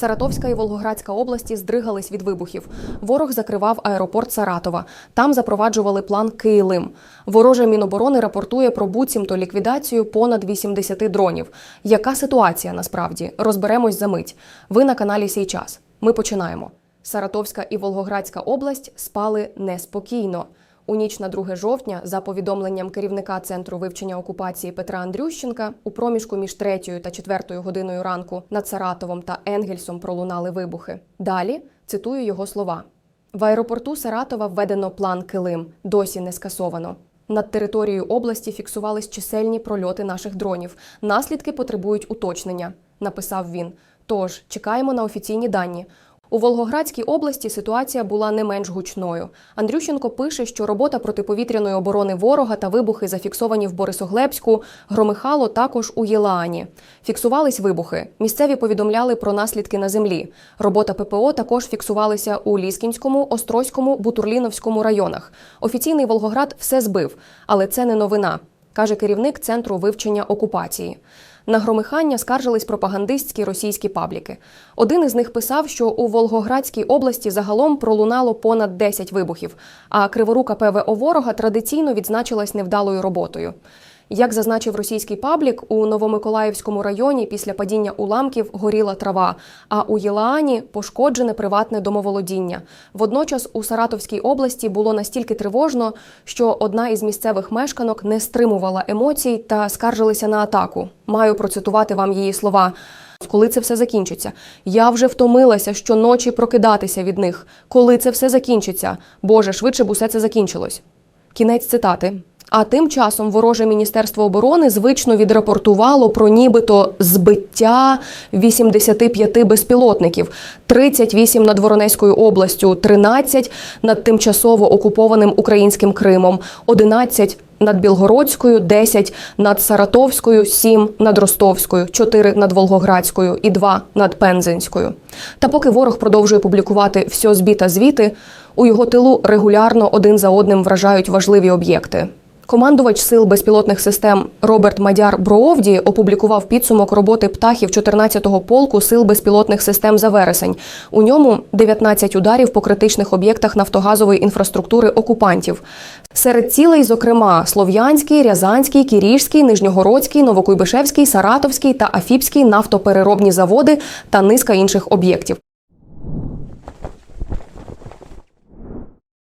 Саратовська і Волгоградська області здригались від вибухів. Ворог закривав аеропорт Саратова. Там запроваджували план Киїлим. Вороже Міноборони рапортує про буцімто ліквідацію понад 80 дронів. Яка ситуація насправді? Розберемось за мить. Ви на каналі Сій час. Ми починаємо. Саратовська і Волгоградська область спали неспокійно. У ніч на 2 жовтня, за повідомленням керівника центру вивчення окупації Петра Андрющенка, у проміжку між 3 та 4 годиною ранку над Саратовом та Енгельсом пролунали вибухи. Далі цитую його слова: в аеропорту Саратова введено план Килим, досі не скасовано. Над територією області фіксувались чисельні прольоти наших дронів. Наслідки потребують уточнення, написав він. Тож чекаємо на офіційні дані. У Волгоградській області ситуація була не менш гучною. Андрющенко пише, що робота протиповітряної оборони ворога та вибухи зафіксовані в Борисоглебську, громихало також у Єлаані. Фіксувались вибухи. Місцеві повідомляли про наслідки на землі. Робота ППО також фіксувалася у Ліскінському, Острозькому, Бутурліновському районах. Офіційний Волгоград все збив, але це не новина, каже керівник центру вивчення окупації. На громихання скаржились пропагандистські російські пабліки. Один із них писав, що у Волгоградській області загалом пролунало понад 10 вибухів, а криворука ПВО ворога традиційно відзначилась невдалою роботою. Як зазначив російський паблік, у Новомиколаївському районі після падіння уламків горіла трава, а у Єлаані пошкоджене приватне домоволодіння. Водночас у Саратовській області було настільки тривожно, що одна із місцевих мешканок не стримувала емоцій та скаржилися на атаку. Маю процитувати вам її слова. Коли це все закінчиться? Я вже втомилася щоночі прокидатися від них. Коли це все закінчиться? Боже, швидше б усе це закінчилось. Кінець цитати. А тим часом вороже міністерство оборони звично відрапортувало про нібито збиття 85 безпілотників, 38 над Воронезькою областю, 13 над тимчасово окупованим українським Кримом, 11 над Білгородською, 10 над Саратовською, 7 над Ростовською, 4 над Волгоградською і 2 над Пензенською. Та поки ворог продовжує публікувати все збіта звіти, у його тилу регулярно один за одним вражають важливі об'єкти. Командувач сил безпілотних систем Роберт Мадяр Броовді опублікував підсумок роботи птахів 14-го полку сил безпілотних систем за вересень. У ньому 19 ударів по критичних об'єктах нафтогазової інфраструктури окупантів. Серед цілей, зокрема, Слов'янський, Рязанський, Кіріжський, Нижньогородський, Новокуйбишевський, Саратовський та Афіпський нафтопереробні заводи та низка інших об'єктів.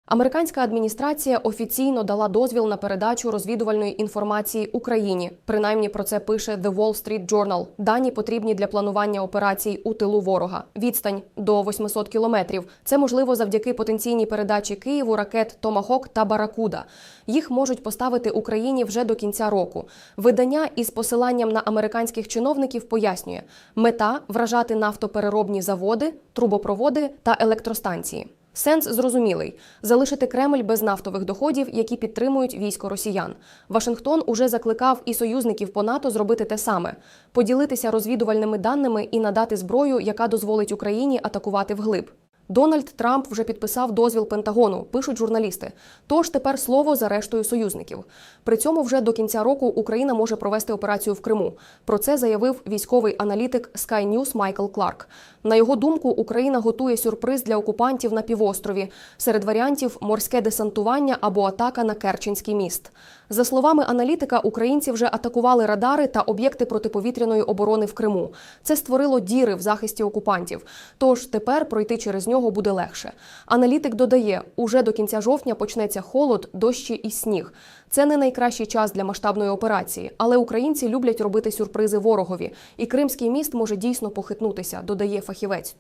Американська адміністрація офіційно дала дозвіл на передачу розвідувальної інформації Україні. Принаймні про це пише The Wall Street Journal. Дані потрібні для планування операцій у тилу ворога. Відстань до 800 кілометрів. Це можливо завдяки потенційній передачі Києву ракет Томахок та Баракуда. Їх можуть поставити Україні вже до кінця року. Видання із посиланням на американських чиновників пояснює: мета вражати нафтопереробні заводи, трубопроводи та електростанції. Сенс зрозумілий залишити Кремль без нафтових доходів, які підтримують військо росіян. Вашингтон уже закликав і союзників по НАТО зробити те саме: поділитися розвідувальними даними і надати зброю, яка дозволить Україні атакувати вглиб. Дональд Трамп вже підписав дозвіл Пентагону, пишуть журналісти. Тож тепер слово за рештою союзників. При цьому вже до кінця року Україна може провести операцію в Криму. Про це заявив військовий аналітик Sky News Майкл Кларк. На його думку, Україна готує сюрприз для окупантів на півострові. Серед варіантів морське десантування або атака на Керченський міст. За словами аналітика, українці вже атакували радари та об'єкти протиповітряної оборони в Криму. Це створило діри в захисті окупантів. Тож тепер пройти через нього буде легше. Аналітик додає, уже до кінця жовтня почнеться холод, дощі і сніг. Це не найкращий час для масштабної операції, але українці люблять робити сюрпризи ворогові, і Кримський міст може дійсно похитнутися, додає фахівець.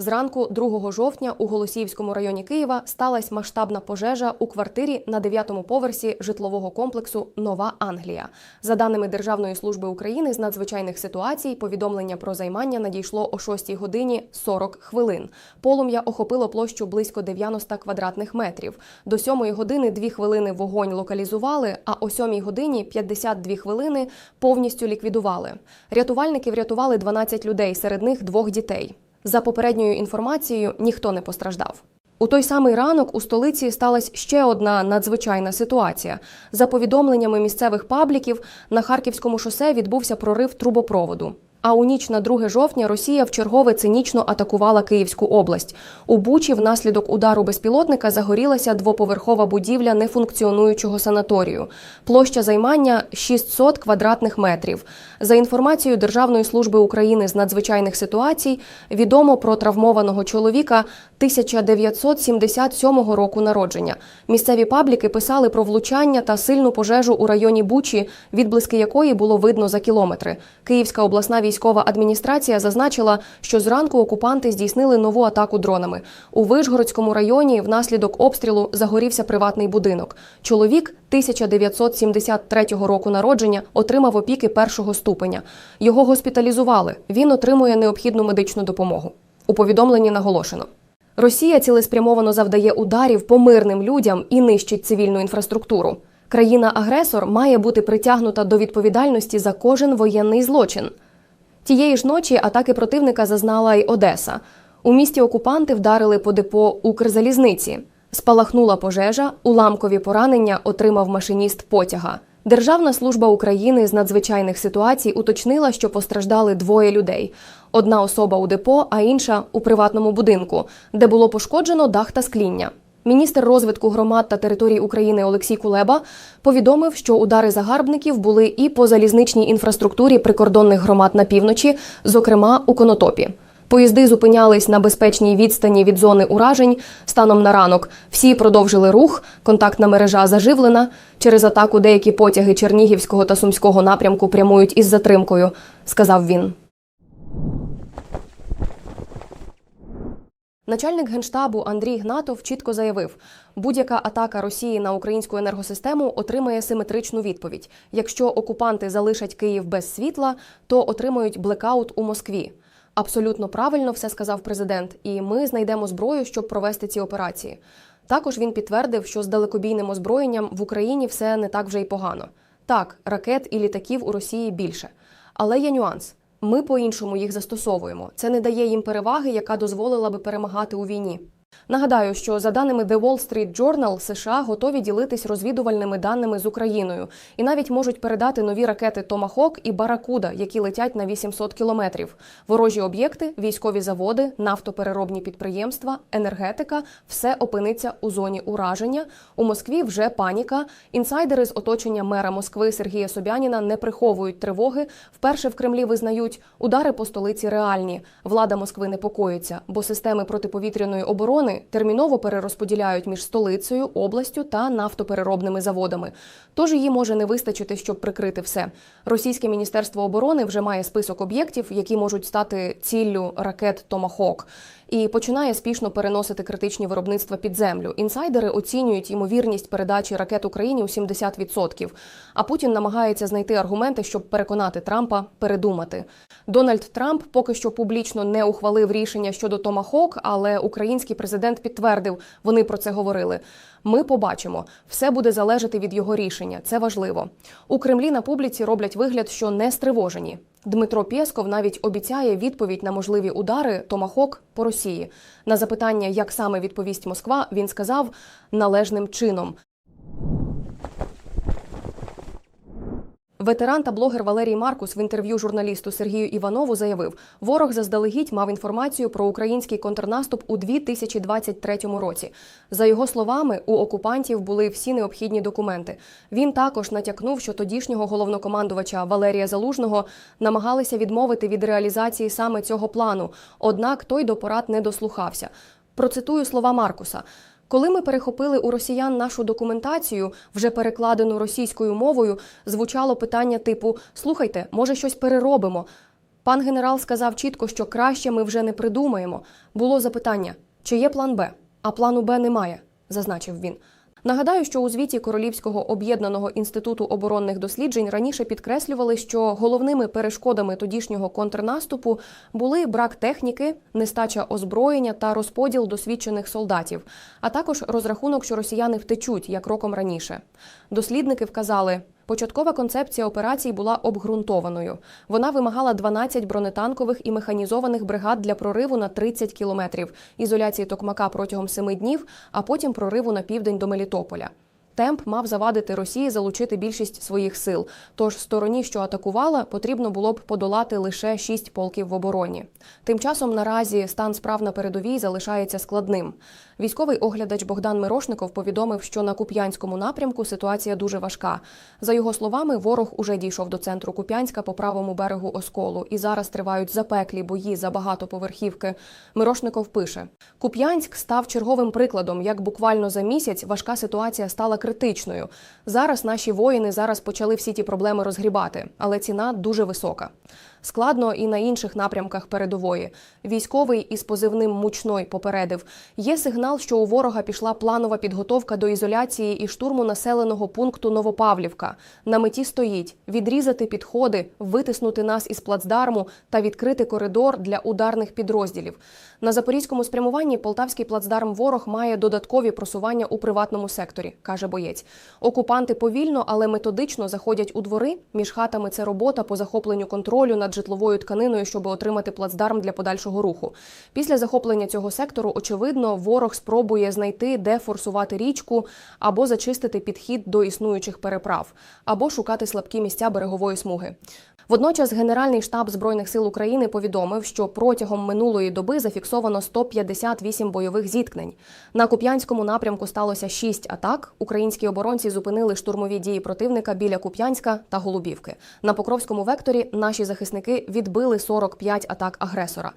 Зранку 2 жовтня у Голосіївському районі Києва сталася масштабна пожежа у квартирі на 9-му поверсі житлового комплексу Нова Англія. За даними Державної служби України з надзвичайних ситуацій, повідомлення про займання надійшло о 6 годині 40 хвилин. Полум'я охопило площу близько 90 квадратних метрів. До 7 години 2 хвилини вогонь локалізували, а о 7 годині 52 хвилини повністю ліквідували. Рятувальники врятували 12 людей, серед них двох дітей. За попередньою інформацією, ніхто не постраждав. У той самий ранок у столиці сталася ще одна надзвичайна ситуація. За повідомленнями місцевих пабліків, на Харківському шосе відбувся прорив трубопроводу. А у ніч на 2 жовтня Росія вчергове цинічно атакувала Київську область. У Бучі внаслідок удару безпілотника загорілася двоповерхова будівля нефункціонуючого санаторію. Площа займання 600 квадратних метрів. За інформацією Державної служби України з надзвичайних ситуацій, відомо про травмованого чоловіка 1977 року народження. Місцеві пабліки писали про влучання та сильну пожежу у районі Бучі, відблиски якої було видно за кілометри. Київська обласна військова адміністрація зазначила, що зранку окупанти здійснили нову атаку дронами. У Вишгородському районі внаслідок обстрілу загорівся приватний будинок. Чоловік 1973 року народження отримав опіки першого ступеня. Його госпіталізували. Він отримує необхідну медичну допомогу. У повідомленні наголошено. Росія цілеспрямовано завдає ударів по мирним людям і нищить цивільну інфраструктуру. Країна-агресор має бути притягнута до відповідальності за кожен воєнний злочин. Тієї ж ночі атаки противника зазнала й Одеса. У місті окупанти вдарили по депо Укрзалізниці. Спалахнула пожежа, уламкові поранення отримав машиніст потяга. Державна служба України з надзвичайних ситуацій уточнила, що постраждали двоє людей: одна особа у депо, а інша у приватному будинку, де було пошкоджено дах та скління. Міністр розвитку громад та територій України Олексій Кулеба повідомив, що удари загарбників були і по залізничній інфраструктурі прикордонних громад на півночі, зокрема у Конотопі. Поїзди зупинялись на безпечній відстані від зони уражень станом на ранок. Всі продовжили рух, контактна мережа заживлена. Через атаку деякі потяги Чернігівського та Сумського напрямку прямують із затримкою, сказав він. Начальник генштабу Андрій Гнатов чітко заявив, будь-яка атака Росії на українську енергосистему отримає симетричну відповідь. Якщо окупанти залишать Київ без світла, то отримають блекаут у Москві. Абсолютно правильно все сказав президент, і ми знайдемо зброю, щоб провести ці операції. Також він підтвердив, що з далекобійним озброєнням в Україні все не так вже й погано. Так, ракет і літаків у Росії більше. Але є нюанс. Ми по-іншому їх застосовуємо. Це не дає їм переваги, яка дозволила би перемагати у війні. Нагадаю, що за даними The Wall Street Journal, США готові ділитись розвідувальними даними з Україною і навіть можуть передати нові ракети Томахок і Баракуда, які летять на 800 кілометрів. Ворожі об'єкти, військові заводи, нафтопереробні підприємства, енергетика все опиниться у зоні ураження. У Москві вже паніка. Інсайдери з оточення мера Москви Сергія Собяніна не приховують тривоги. Вперше в Кремлі визнають, удари по столиці реальні. Влада Москви непокоїться, бо системи протиповітряної оборони терміново перерозподіляють між столицею, областю та нафтопереробними заводами. Тож її може не вистачити, щоб прикрити все. Російське міністерство оборони вже має список об'єктів, які можуть стати ціллю ракет Томахок. І починає спішно переносити критичні виробництва під землю. Інсайдери оцінюють ймовірність передачі ракет Україні у 70%. А Путін намагається знайти аргументи, щоб переконати Трампа передумати. Дональд Трамп поки що публічно не ухвалив рішення щодо Томахок, але український президент підтвердив, вони про це говорили. Ми побачимо, все буде залежати від його рішення. Це важливо. У Кремлі на публіці роблять вигляд, що не стривожені. Дмитро Пєсков навіть обіцяє відповідь на можливі удари Томахок по Росії. На запитання, як саме відповість Москва, він сказав належним чином. Ветеран та блогер Валерій Маркус в інтерв'ю журналісту Сергію Іванову заявив, ворог заздалегідь мав інформацію про український контрнаступ у 2023 році. За його словами, у окупантів були всі необхідні документи. Він також натякнув, що тодішнього головнокомандувача Валерія Залужного намагалися відмовити від реалізації саме цього плану. Однак той до порад не дослухався. Процитую слова Маркуса. Коли ми перехопили у росіян нашу документацію, вже перекладену російською мовою, звучало питання типу: Слухайте, може, щось переробимо. Пан генерал сказав чітко, що краще ми вже не придумаємо. Було запитання, чи є план Б? А плану Б немає, зазначив він. Нагадаю, що у звіті Королівського об'єднаного інституту оборонних досліджень раніше підкреслювали, що головними перешкодами тодішнього контрнаступу були брак техніки, нестача озброєння та розподіл досвідчених солдатів, а також розрахунок, що росіяни втечуть як роком раніше. Дослідники вказали. Початкова концепція операцій була обґрунтованою. Вона вимагала 12 бронетанкових і механізованих бригад для прориву на 30 кілометрів, ізоляції Токмака протягом 7 днів, а потім прориву на південь до Мелітополя. Темп мав завадити Росії залучити більшість своїх сил. Тож стороні, що атакувала, потрібно було б подолати лише шість полків в обороні. Тим часом наразі стан справ на передовій залишається складним. Військовий оглядач Богдан Мирошников повідомив, що на Куп'янському напрямку ситуація дуже важка. За його словами, ворог уже дійшов до центру Куп'янська по правому берегу Осколу, і зараз тривають запеклі бої за багатоповерхівки. Мирошников пише: Куп'янськ став черговим прикладом, як буквально за місяць важка ситуація стала критичною. Зараз наші воїни зараз почали всі ті проблеми розгрібати, але ціна дуже висока. Складно і на інших напрямках передової. Військовий із позивним мучной попередив: є сигнал, що у ворога пішла планова підготовка до ізоляції і штурму населеного пункту Новопавлівка. На меті стоїть відрізати підходи, витиснути нас із плацдарму та відкрити коридор для ударних підрозділів. На запорізькому спрямуванні полтавський плацдарм ворог має додаткові просування у приватному секторі, каже боєць. Окупанти повільно, але методично заходять у двори. Між хатами це робота по захопленню контролю над житловою тканиною, щоб отримати плацдарм для подальшого руху. Після захоплення цього сектору, очевидно, ворог спробує знайти, де форсувати річку, або зачистити підхід до існуючих переправ, або шукати слабкі місця берегової смуги. Водночас Генеральний штаб збройних сил України повідомив, що протягом минулої доби зафіксовано 158 бойових зіткнень. На Куп'янському напрямку сталося 6 атак. Українські оборонці зупинили штурмові дії противника біля Куп'янська та Голубівки. На Покровському векторі наші захисники відбили 45 атак агресора.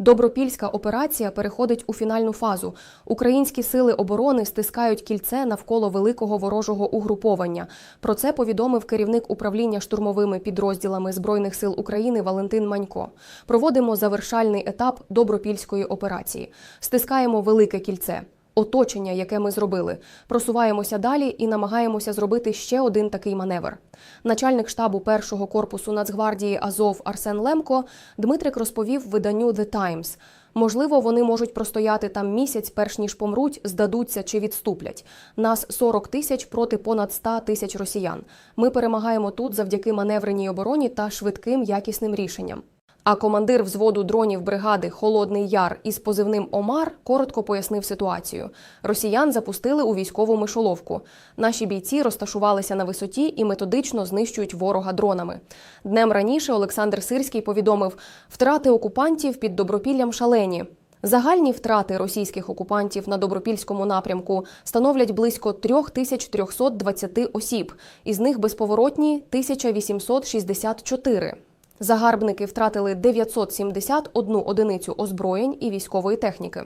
Добропільська операція переходить у фінальну фазу. Українські сили оборони стискають кільце навколо великого ворожого угруповання. Про це повідомив керівник управління штурмовими підрозділами збройних сил України Валентин Манько. Проводимо завершальний етап добропільської операції. Стискаємо велике кільце. Оточення, яке ми зробили, просуваємося далі і намагаємося зробити ще один такий маневр. Начальник штабу першого корпусу Нацгвардії Азов Арсен Лемко Дмитрик розповів виданню The Times. Можливо, вони можуть простояти там місяць, перш ніж помруть, здадуться чи відступлять. Нас 40 тисяч проти понад 100 тисяч росіян. Ми перемагаємо тут завдяки маневреній обороні та швидким якісним рішенням. А командир взводу дронів бригади Холодний Яр із позивним Омар коротко пояснив ситуацію. Росіян запустили у військову мишоловку. Наші бійці розташувалися на висоті і методично знищують ворога дронами. Днем раніше Олександр Сирський повідомив, втрати окупантів під добропіллям шалені. Загальні втрати російських окупантів на добропільському напрямку становлять близько 3320 осіб, із них безповоротні 1864. Загарбники втратили 971 одиницю озброєнь і військової техніки.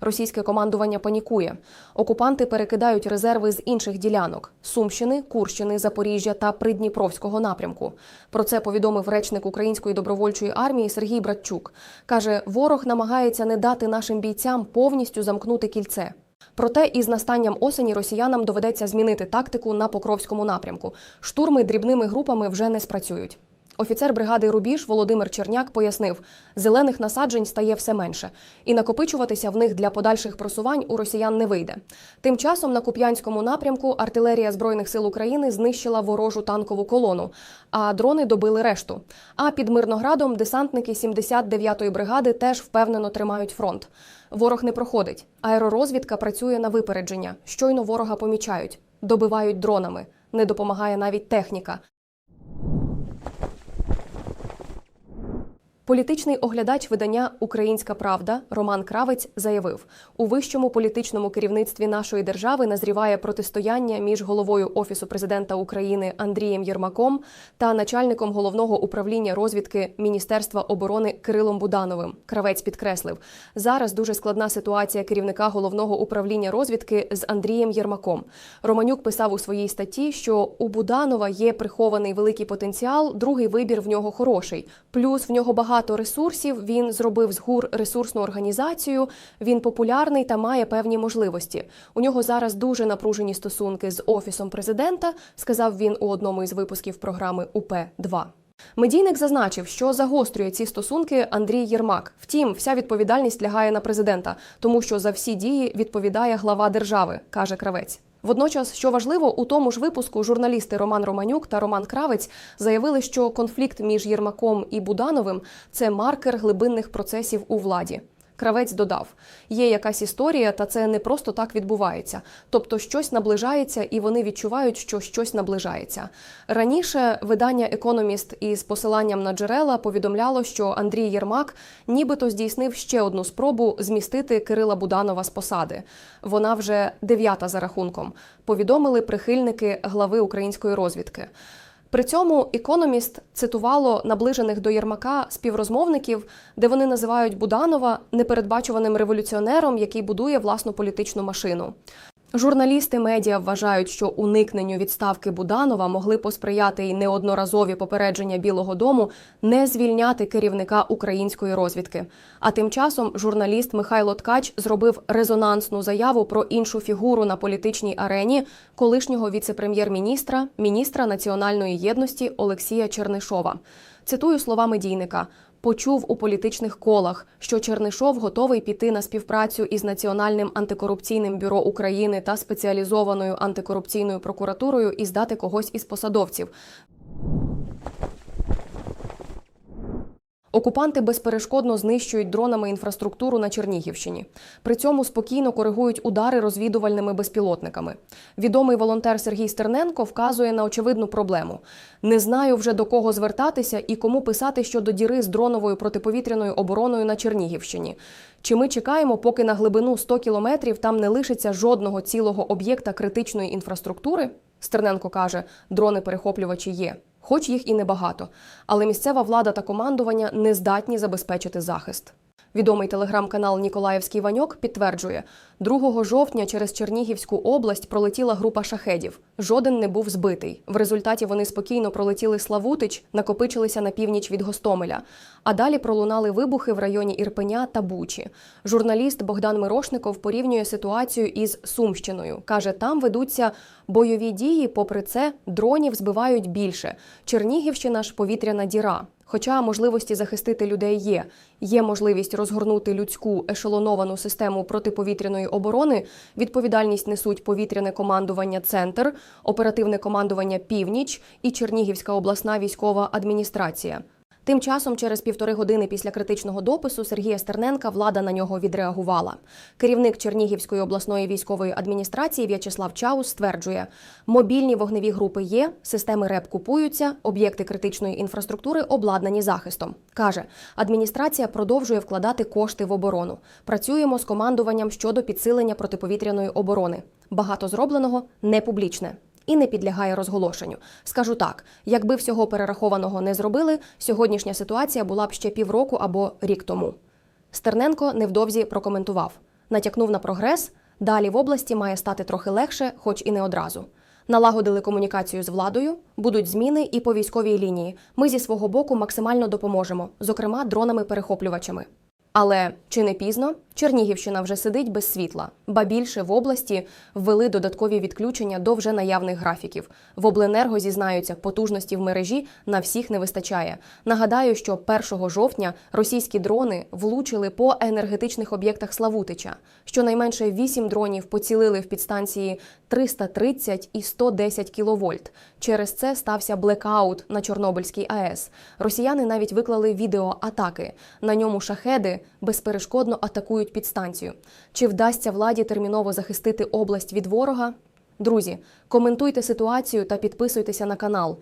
Російське командування панікує. Окупанти перекидають резерви з інших ділянок Сумщини, Курщини, Запоріжжя та Придніпровського напрямку. Про це повідомив речник Української добровольчої армії Сергій Братчук. каже: ворог намагається не дати нашим бійцям повністю замкнути кільце. Проте із настанням осені росіянам доведеться змінити тактику на Покровському напрямку. Штурми дрібними групами вже не спрацюють. Офіцер бригади Рубіж Володимир Черняк пояснив, зелених насаджень стає все менше, і накопичуватися в них для подальших просувань у росіян не вийде. Тим часом на Куп'янському напрямку артилерія збройних сил України знищила ворожу танкову колону, а дрони добили решту. А під Мирноградом десантники 79-ї бригади теж впевнено тримають фронт. Ворог не проходить. Аеророзвідка працює на випередження. Щойно ворога помічають, добивають дронами. Не допомагає навіть техніка. Політичний оглядач видання Українська Правда Роман Кравець заявив: у вищому політичному керівництві нашої держави назріває протистояння між головою офісу президента України Андрієм Єрмаком та начальником головного управління розвідки Міністерства оборони Кирилом Будановим. Кравець підкреслив, зараз дуже складна ситуація керівника головного управління розвідки з Андрієм Єрмаком. Романюк писав у своїй статті, що у Буданова є прихований великий потенціал, другий вибір в нього хороший. Плюс в нього багато багато ресурсів. Він зробив з ГУР ресурсну організацію. Він популярний та має певні можливості. У нього зараз дуже напружені стосунки з офісом президента. Сказав він у одному із випусків програми УП 2 Медійник зазначив, що загострює ці стосунки Андрій Єрмак. Втім, вся відповідальність лягає на президента, тому що за всі дії відповідає глава держави, каже кравець. Водночас, що важливо, у тому ж випуску журналісти Роман Романюк та Роман Кравець заявили, що конфлікт між Єрмаком і Будановим це маркер глибинних процесів у владі. Кравець додав: є якась історія, та це не просто так відбувається. Тобто щось наближається, і вони відчувають, що щось наближається. Раніше видання Економіст із посиланням на джерела повідомляло, що Андрій Єрмак нібито здійснив ще одну спробу змістити Кирила Буданова з посади. Вона вже дев'ята за рахунком. Повідомили прихильники глави української розвідки. При цьому економіст цитувало наближених до Єрмака співрозмовників, де вони називають Буданова непередбачуваним революціонером, який будує власну політичну машину. Журналісти медіа вважають, що уникненню відставки Буданова могли посприяти й неодноразові попередження Білого Дому не звільняти керівника української розвідки. А тим часом журналіст Михайло Ткач зробив резонансну заяву про іншу фігуру на політичній арені колишнього віце-прем'єр-міністра, міністра національної єдності Олексія Чернишова. Цитую слова медійника. Почув у політичних колах, що Чернишов готовий піти на співпрацю із Національним антикорупційним бюро України та спеціалізованою антикорупційною прокуратурою і здати когось із посадовців. Окупанти безперешкодно знищують дронами інфраструктуру на Чернігівщині. При цьому спокійно коригують удари розвідувальними безпілотниками. Відомий волонтер Сергій Стерненко вказує на очевидну проблему: не знаю вже до кого звертатися і кому писати щодо діри з дроновою протиповітряною обороною на Чернігівщині. Чи ми чекаємо, поки на глибину 100 кілометрів там не лишиться жодного цілого об'єкта критичної інфраструктури? Стерненко каже, дрони-перехоплювачі є хоч їх і небагато. Але місцева влада та командування не здатні забезпечити захист. Відомий телеграм-канал Ніколаївський Ваньок підтверджує, 2 жовтня через Чернігівську область пролетіла група шахедів. Жоден не був збитий. В результаті вони спокійно пролетіли Славутич, накопичилися на північ від Гостомеля. А далі пролунали вибухи в районі Ірпеня та Бучі. Журналіст Богдан Мирошников порівнює ситуацію із Сумщиною. каже, там ведуться бойові дії. Попри це, дронів збивають більше. Чернігівщина ж повітряна діра. Хоча можливості захистити людей є, є можливість розгорнути людську ешелоновану систему протиповітряної оборони. Відповідальність несуть повітряне командування Центр, оперативне командування Північ і Чернігівська обласна військова адміністрація. Тим часом, через півтори години після критичного допису Сергія Стерненка влада на нього відреагувала. Керівник Чернігівської обласної військової адміністрації В'ячеслав Чаус стверджує, мобільні вогневі групи є, системи РЕП купуються, об'єкти критичної інфраструктури обладнані захистом. каже, адміністрація продовжує вкладати кошти в оборону. Працюємо з командуванням щодо підсилення протиповітряної оборони. Багато зробленого не публічне і не підлягає розголошенню. Скажу так: якби всього перерахованого не зробили, сьогоднішня ситуація була б ще півроку або рік тому. Стерненко невдовзі прокоментував, натякнув на прогрес. Далі в області має стати трохи легше, хоч і не одразу. Налагодили комунікацію з владою, будуть зміни і по військовій лінії. Ми зі свого боку максимально допоможемо, зокрема дронами-перехоплювачами. Але чи не пізно Чернігівщина вже сидить без світла, ба більше в області ввели додаткові відключення до вже наявних графіків. В обленерго зізнаються, потужності в мережі на всіх не вистачає. Нагадаю, що 1 жовтня російські дрони влучили по енергетичних об'єктах Славутича. Щонайменше 8 дронів поцілили в підстанції 330 і 110 кВт. Через це стався блекаут на Чорнобильській АЕС. Росіяни навіть виклали відео атаки. На ньому шахеди безперешкодно атакують підстанцію. Чи вдасться владі терміново захистити область від ворога? Друзі, коментуйте ситуацію та підписуйтеся на канал.